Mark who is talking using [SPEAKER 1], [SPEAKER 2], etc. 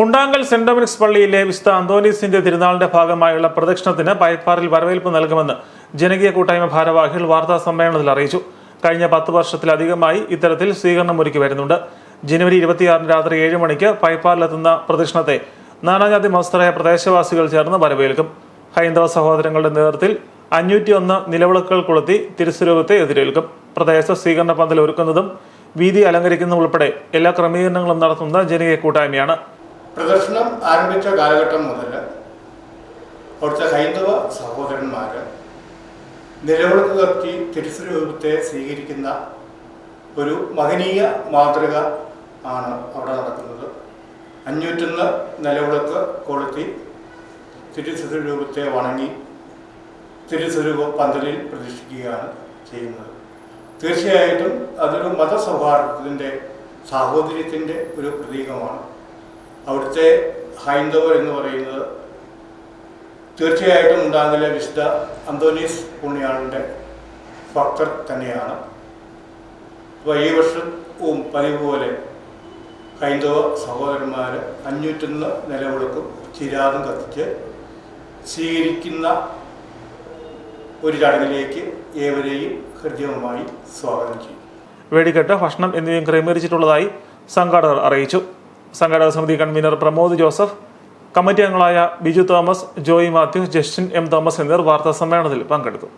[SPEAKER 1] Mundankal saint Dominic's പള്ളിയിലെ വിശുദ്ധ അന്തോനീസിന്റെ തിരുനാളിന്റെ ഭാഗമായുള്ള പ്രദക്ഷിണത്തിന് പയപ്പാറിൽ വരവേൽപ്പ് നൽകുമെന്ന് ജനകീയ കൂട്ടായ്മ ഭാരവാഹികൾ വാർത്താ സമ്മേളനത്തിൽ അറിയിച്ചു. കഴിഞ്ഞ പത്ത് വർഷത്തിലധികമായി ഇത്തരത്തിൽ സ്വീകരണം ഒരുക്കി വരുന്നുണ്ട്. ജനുവരി ഇരുപത്തിയാറിന് രാത്രി ഏഴ് മണിക്ക് പയപ്പാറിലെത്തുന്ന പ്രദക്ഷിണത്തെ നാനാജാതി മസ്തരായ പ്രദേശവാസികൾ ചേർന്ന് വരവേൽക്കും. ഹൈന്ദവ സഹോദരങ്ങളുടെ നേതൃത്വത്തിൽ അഞ്ഞൂറ്റി ഒന്ന് നിലവിളക്കുകൾ കൊളുത്തി തിരുസ്വരൂപത്തെ എതിരേൽക്കും. പ്രദേശ സ്വീകരണ പന്തൽ ഒരുക്കുന്നതും വീതി അലങ്കരിക്കുന്നതും ഉൾപ്പെടെ എല്ലാ ക്രമീകരണങ്ങളും നടത്തുന്ന ജനകീയ കൂട്ടായ്മയാണ്.
[SPEAKER 2] പ്രദർശനം ആരംഭിച്ച കാലഘട്ടം മുതൽ അവിടുത്തെ ഹൈന്ദവ സഹോദരന്മാർ നിലവിളക്ക് കത്തി തിരുസ്വരൂപത്തെ സ്വീകരിക്കുന്ന ഒരു മഹനീയ മാതൃക ആണ് അവിടെ നടക്കുന്നത്. അഞ്ഞൂറ്റൊന്ന് നിലവിളക്ക് കൊളുത്തി തിരുസ്വരൂപത്തെ വണങ്ങി തിരുസ്വരൂപ പന്തലിൽ പ്രതിഷ്ഠിക്കുകയാണ് ചെയ്യുന്നത്. തീർച്ചയായിട്ടും അതൊരു മതസൗഹാർദ്ദത്തിന്റെ സാഹോദര്യത്തിന്റെ ഒരു പ്രതീകമാണ്. അവിടുത്തെ ഹൈന്ദവർ എന്ന് പറയുന്നത് തീർച്ചയായിട്ടും ഉണ്ടാകുന്ന വിശുദ്ധ അന്തോനീസ് പുണ്യാളിന്റെ ഭക്തർ തന്നെയാണ്. അപ്പോൾ ഈ വർഷവും പതിവ് പോലെ ഹൈന്ദവ സഹോദരന്മാർ അഞ്ഞൂറ്റൊന്ന് നിലവിളക്കും ചിരാതും കത്തിച്ച് സ്വീകരിക്കുന്ന ഒരു ചടങ്ങിലേക്ക് ഏവരെയും ഹൃദ്യമായി സ്വാഗതം ചെയ്യും.
[SPEAKER 1] വെടിക്കെട്ട് ഭക്ഷണം എന്നിവയും ക്രമീകരിച്ചിട്ടുള്ളതായി സംഘാടകർ അറിയിച്ചു. സംഘാടക സമിതി കൺവീനർ പ്രമോദ് ജോസഫ് കമ്മിറ്റി അംഗങ്ങളായ Biju Thomas Joy Mathew Justin M Thomas എന്നിവർ വാർത്താ സമ്മേളനത്തിൽ പങ്കെടുത്തു.